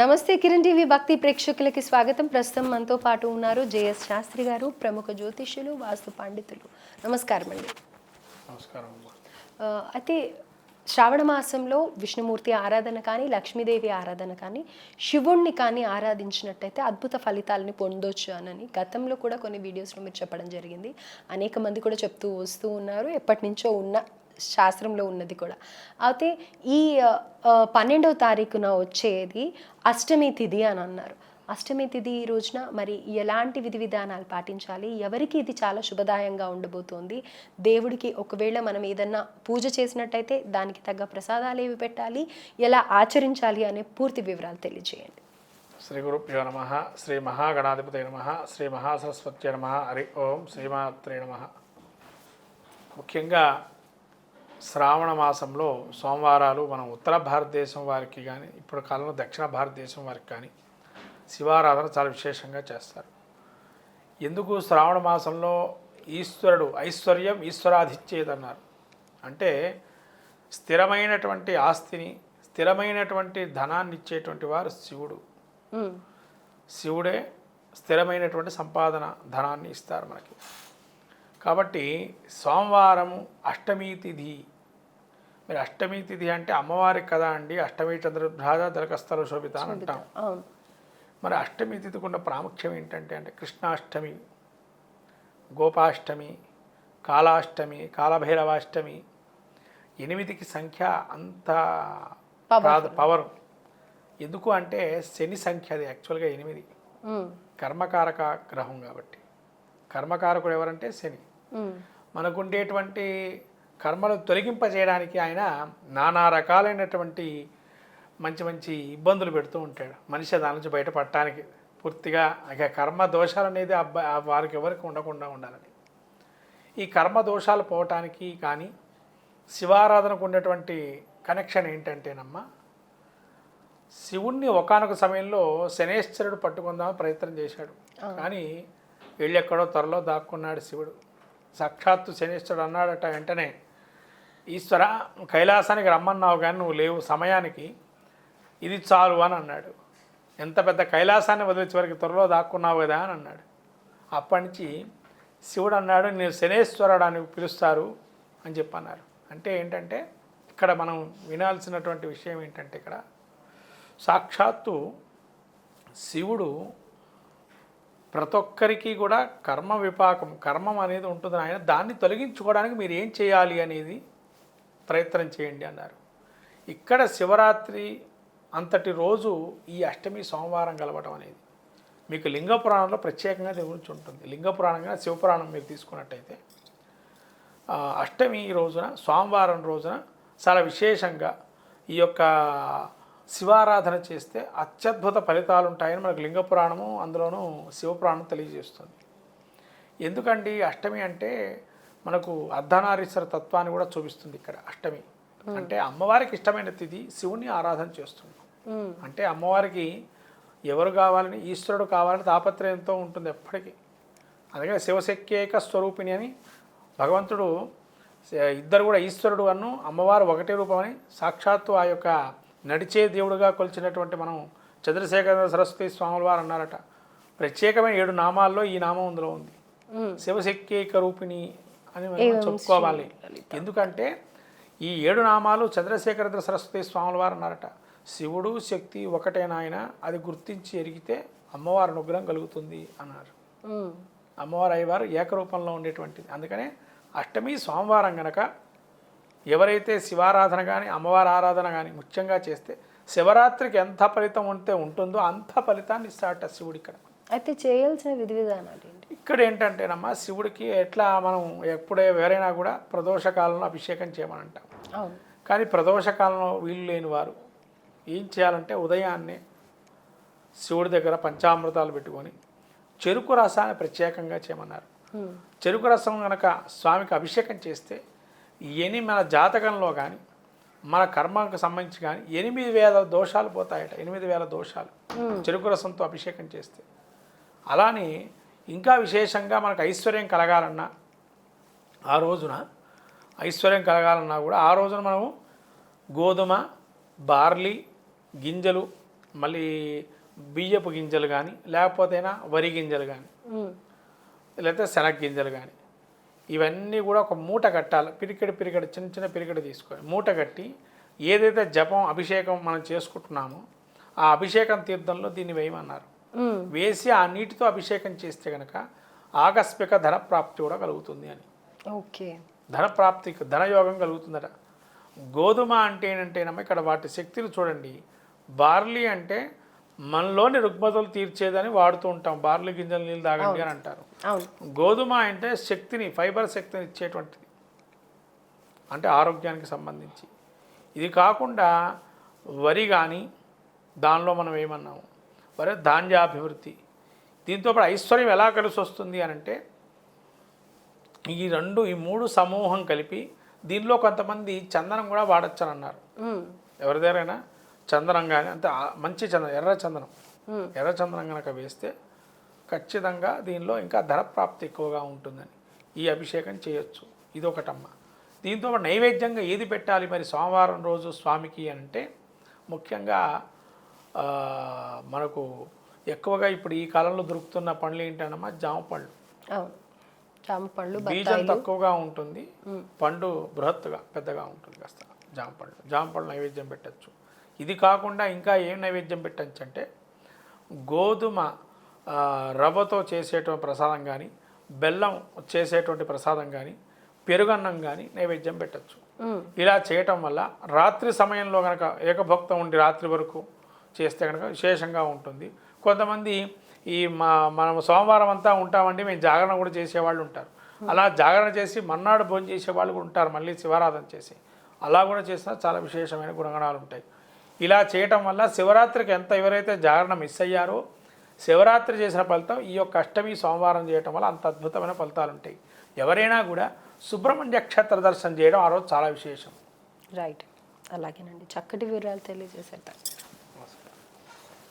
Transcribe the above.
నమస్తే కిరణ్ టీవీ భక్తి ప్రేక్షకులకి స్వాగతం. ప్రస్తుతం మనతో పాటు ఉన్నారు జేఎస్ శాస్త్రి గారు ప్రముఖ జ్యోతిష్యులు వాస్తు పండితులు. నమస్కారం అండి. నమస్కారం అయితే శ్రావణ మాసంలో విష్ణుమూర్తి ఆరాధన కానీ లక్ష్మీదేవి ఆరాధన కానీ శివుణ్ణి కానీ ఆరాధించినట్టయితే అద్భుత ఫలితాలని పొందొచ్చు అని గతంలో కూడా కొన్ని వీడియోస్లో మీరు చెప్పడం జరిగింది. అనేక మంది కూడా చెప్తూ వస్తూ ఉన్నారు. ఎప్పటి నుంచో ఉన్న శాస్త్రంలో ఉన్నది కూడా. అయితే ఈ పన్నెండవ తారీఖున వచ్చేది అష్టమి తిథి అని అన్నారు. అష్టమి తిథి ఈ రోజున మరి ఎలాంటి విధి విధానాలు పాటించాలి? ఎవరికి ఇది చాలా శుభదాయంగా ఉండబోతోంది? దేవుడికి ఒకవేళ మనం ఏదన్నా పూజ చేసినట్టయితే దానికి తగ్గ ప్రసాదాలు ఏవి పెట్టాలి? ఎలా ఆచరించాలి అనే పూర్తి వివరాలు తెలియజేయండి. శ్రీ గురుభ్యో నమ శ్రీ మహాగణాధిపతి నమ శ్రీ మహాసరస్వతి నమ హరి ఓం శ్రీమాత్రే నమ. ముఖ్యంగా శ్రావణ మాసంలో సోమవారాలు మనం ఉత్తర భారతదేశం వారికి కానీ ఇప్పుడు కాలంలో దక్షిణ భారతదేశం వారికి కానీ శివారాధన చాలా విశేషంగా చేస్తారు. ఎందుకు శ్రావణ మాసంలో ఈశ్వరుడు ఐశ్వర్యం ఈశ్వరాధిచ్చేదన్నారు? అంటే స్థిరమైనటువంటి ఆస్తిని స్థిరమైనటువంటి ధనాన్ని ఇచ్చేటువంటి వారు శివుడు. శివుడే స్థిరమైనటువంటి సంపాదన ధనాన్ని ఇస్తారు మనకి. కాబట్టి సోమవారము అష్టమి తిథి. మరి అష్టమి తిథి అంటే అమ్మవారికి కదా అండి. అష్టమి చంద్రభ్రాజ దళకస్థల శోభిత అని అంటాం. మరి అష్టమి తిథికి ఉన్న ప్రాముఖ్యం ఏంటంటే అంటే కృష్ణాష్టమి గోపాష్టమి కాలాష్టమి కాలభైరవాష్టమి ఎనిమిదికి సంఖ్య అంత. పవర్. ఎందుకు అంటే శని సంఖ్య అది యాక్చువల్గా ఎనిమిది. కర్మకారక గ్రహం కాబట్టి. కర్మకారకుడు ఎవరంటే శని. మనకుండేటువంటి కర్మలు తొలగింపజేయడానికి ఆయన నానా రకాలైనటువంటి మంచి మంచి ఇబ్బందులు పెడుతూ ఉంటాడు. మనిషి దాని నుంచి బయటపడటానికి పూర్తిగా ఇక కర్మ దోషాలు అనేది అబ్బా ఆ వారికి ఎవరికి ఉండకుండా ఉండాలని. ఈ కర్మ దోషాలు పోవటానికి కానీ శివారాధనకు ఉన్నటువంటి కనెక్షన్ ఏంటంటేనమ్మా శివుణ్ణి ఒకానొక సమయంలో శనేశ్వరుడు పట్టుకుందామని ప్రయత్నం చేశాడు. కానీ వెళ్ళెక్కడో త్వరలో దాక్కున్నాడు శివుడు. సాక్షాత్తు శనేశ్వరుడు అన్నాడట వెంటనే ఈశ్వర కైలాసానికి రమ్మన్నావు కానీ నువ్వు లేవు సమయానికి. ఇది చాలు అని అన్నాడు. ఎంత పెద్ద కైలాసాన్ని వదిలి చివరికి త్వరలో దాక్కున్నావు కదా అని అన్నాడు. అప్పటి నుంచి శివుడు అన్నాడు నేను శనేశ్వరుడు అని పిలుస్తారు అని చెప్పన్నారు. అంటే ఏంటంటే ఇక్కడ మనం వినాల్సినటువంటి విషయం ఏంటంటే ఇక్కడ సాక్షాత్తు శివుడు ప్రతి ఒక్కరికి కూడా కర్మ విపాకం కర్మం అనేది ఉంటుంది ఆయన దాన్ని తొలగించుకోవడానికి మీరు ఏం చేయాలి అనేది ప్రయత్నం చేయండి అన్నారు. ఇక్కడ శివరాత్రి అంతటి రోజు ఈ అష్టమి సోమవారం కలవటం అనేది మీకు లింగ పురాణంలో ప్రత్యేకంగా గురించి ఉంటుంది. లింగ పురాణంగా శివపురాణం మీరు తీసుకున్నట్టయితే అష్టమి రోజున సోమవారం రోజున చాలా విశేషంగా ఈ యొక్క శివారాధన చేస్తే అత్యద్భుత ఫలితాలు ఉంటాయని మనకు లింగ పురాణము అందులోనూ శివపురాణం తెలియజేస్తుంది. ఎందుకండి అష్టమి అంటే మనకు అర్ధనారీశ్వర తత్వాన్ని కూడా చూపిస్తుంది ఇక్కడ అష్టమి. అంటే అమ్మవారికి ఇష్టమైన తిథి శివుని ఆరాధన చేస్తుంది. ఉమ్, అంటే అమ్మవారికి ఎవరు కావాలని ఈశ్వరుడు కావాలని తాపత్రయంతో ఉంటుంది ఎప్పటికీ. అందుకని శివశక్యేక స్వరూపిణి అని భగవంతుడు ఇద్దరు కూడా ఈశ్వరుడు అను అమ్మవారు ఒకటే రూపమని సాక్షాత్తు ఆ యొక్క నడిచే దేవుడుగా కొలిచినటువంటి మనం చంద్రశేఖర సరస్వతి స్వాముల వారు అన్నారట ప్రత్యేకమైన ఏడు నామాల్లో ఈ నామం అందులో ఉంది. శివశక్తిక రూపిణి అని మనం చెప్పుకోవాలి. ఎందుకంటే ఈ ఏడు నామాలు చంద్రశేఖర సరస్వతి స్వాముల వారు అన్నారట శివుడు శక్తి ఒకటే నాయన అది గుర్తించి ఎరిగితే అమ్మవారి అనుగ్రహం కలుగుతుంది అన్నారు. అమ్మవారు అయ్యవారు ఏకరూపంలో ఉండేటువంటిది. అందుకనే అష్టమి సోమవారం గనక ఎవరైతే శివారాధన కానీ అమ్మవారి ఆరాధన కానీ ముఖ్యంగా చేస్తే శివరాత్రికి ఎంత ఫలితం ఉంటే ఉంటుందో అంత ఫలితాన్ని ఇస్తాడట శివుడు ఇక్కడ అయితే చేయాల్సిన విధి విధానాలు ఇక్కడ ఏంటంటేనమ్మా శివుడికి ఎట్లా మనం ఎప్పుడే ఎవరైనా కూడా ప్రదోష కాలంలో అభిషేకం చేయమని అంటాం కానీ ప్రదోష కాలంలో వీలు లేని వారు ఏం చేయాలంటే ఉదయాన్నే శివుడి దగ్గర పంచామృతాలు పెట్టుకొని చెరుకు రసాన్ని ప్రత్యేకంగా చేయమన్నారు. చెరుకు రసం కనుక స్వామికి అభిషేకం చేస్తే ఎని మన జాతకంలో కానీ మన కర్మకు సంబంధించి కానీ ఎనిమిది వేల దోషాలు పోతాయట. ఎనిమిది వేల దోషాలు. చెరుకు రసంతో అభిషేకం చేస్తే. అలానే ఇంకా విశేషంగా మనకు ఐశ్వర్యం కలగాలన్నా ఆ రోజున ఐశ్వర్యం కలగాలన్నా కూడా ఆ రోజున మనము గోధుమ బార్లీ గింజలు మళ్ళీ బియ్యపు గింజలు కానీ లేకపోతేనా వరి గింజలు కానీ లేకపోతే శనగ గింజలు కానీ ఇవన్నీ కూడా ఒక మూట కట్టాలి. పిరికెడు పిరికెడు చిన్న చిన్న పిరికెడు తీసుకొని మూట కట్టి ఏదైతే జపం అభిషేకం మనం చేసుకుంటున్నామో ఆ అభిషేకం తీర్థంలో దీన్ని వేయమన్నారు. వేసి ఆ నీటితో అభిషేకం చేస్తే కనుక ఆకస్మిక ధన ప్రాప్తి కూడా కలుగుతుంది అని. ఓకే. ధన ప్రాప్తి ధనయోగం కలుగుతుందట. గోధుమ అంటే ఏంటంటేనమ్మా ఇక్కడ వాటి శక్తిని చూడండి. బార్లీ అంటే మనలోని రుగ్మతలు తీర్చేదని వాడుతూ ఉంటాం. బార్లీ గింజలు నీళ్ళు తాగండి అని అంటారు. గోధుమ అంటే శక్తిని ఫైబర్ శక్తిని ఇచ్చేటువంటిది. అంటే ఆరోగ్యానికి సంబంధించి. ఇది కాకుండా వరి కానీ దానిలో మనం ఏమన్నాము? వరి ధాన్యాభివృద్ధి. దీంతో పాటు ఐశ్వర్యం ఎలా కలిసి వస్తుంది అని అంటే ఈ రెండు ఈ మూడు సమూహం కలిపి దీనిలో కొంతమంది చందనం కూడా వాడచ్చని అన్నారు. ఉమ్, ఎవరి దగ్గరైనా? చందనం కానీ అంటే మంచి చందనం ఎర్ర చందనం. ఎర్ర చందనం కనుక వేస్తే ఖచ్చితంగా దీనిలో ఇంకా ధన ప్రాప్తి ఎక్కువగా ఉంటుందని ఈ అభిషేకం చేయొచ్చు. ఇది ఒకటమ్మ దీంతో నైవేద్యంగా ఏది పెట్టాలి మరి సోమవారం రోజు స్వామికి అంటే ముఖ్యంగా మనకు ఎక్కువగా ఇప్పుడు ఈ కాలంలో దొరుకుతున్న పండ్లు ఏంటన్నమా జామ పళ్ళు అవును. జామ పళ్ళు బీజం తక్కువగా ఉంటుంది. పండు బృహత్తుగా పెద్దగా ఉంటుంది కాస్త జామ పళ్ళు జామ పళ్ళు నైవేద్యం పెట్టచ్చు. ఇది కాకుండా ఇంకా ఏం నైవేద్యం పెట్టచ్చు అంటే గోధుమ రవ్వతో చేసేటువంటి ప్రసాదం కానీ బెల్లం చేసేటువంటి ప్రసాదం కానీ పెరుగన్నం కానీ నైవేద్యం పెట్టచ్చు. ఇలా చేయటం వల్ల రాత్రి సమయంలో కనుక ఏకభక్తం ఉండి రాత్రి వరకు చేస్తే కనుక విశేషంగా ఉంటుంది. కొంతమంది ఈ మా మనం సోమవారం అంతా ఉంటామండి మేము జాగరణ కూడా చేసేవాళ్ళు ఉంటారు. అలా జాగరణ చేసి మన్నాడు భోజనం చేసేవాళ్ళు కూడా ఉంటారు మళ్ళీ శివారాధన చేసి. అలా కూడా చేసినా చాలా విశేషమైన గుణగణాలు ఉంటాయి. ఇలా చేయటం వల్ల శివరాత్రికి ఎంత ఎవరైతే జాగరణ మిస్ అయ్యారో శివరాత్రి చేసిన ఫలితం ఈ యొక్క అష్టమి సోమవారం చేయటం వల్ల అంత అద్భుతమైన ఫలితాలు ఉంటాయి. ఎవరైనా కూడా సుబ్రహ్మణ్య క్షేత్ర దర్శనం చేయడం ఆ రోజు చాలా విశేషం. రైట్ అలాగేనండి. చక్కటి వివరాలు తెలియజేశారు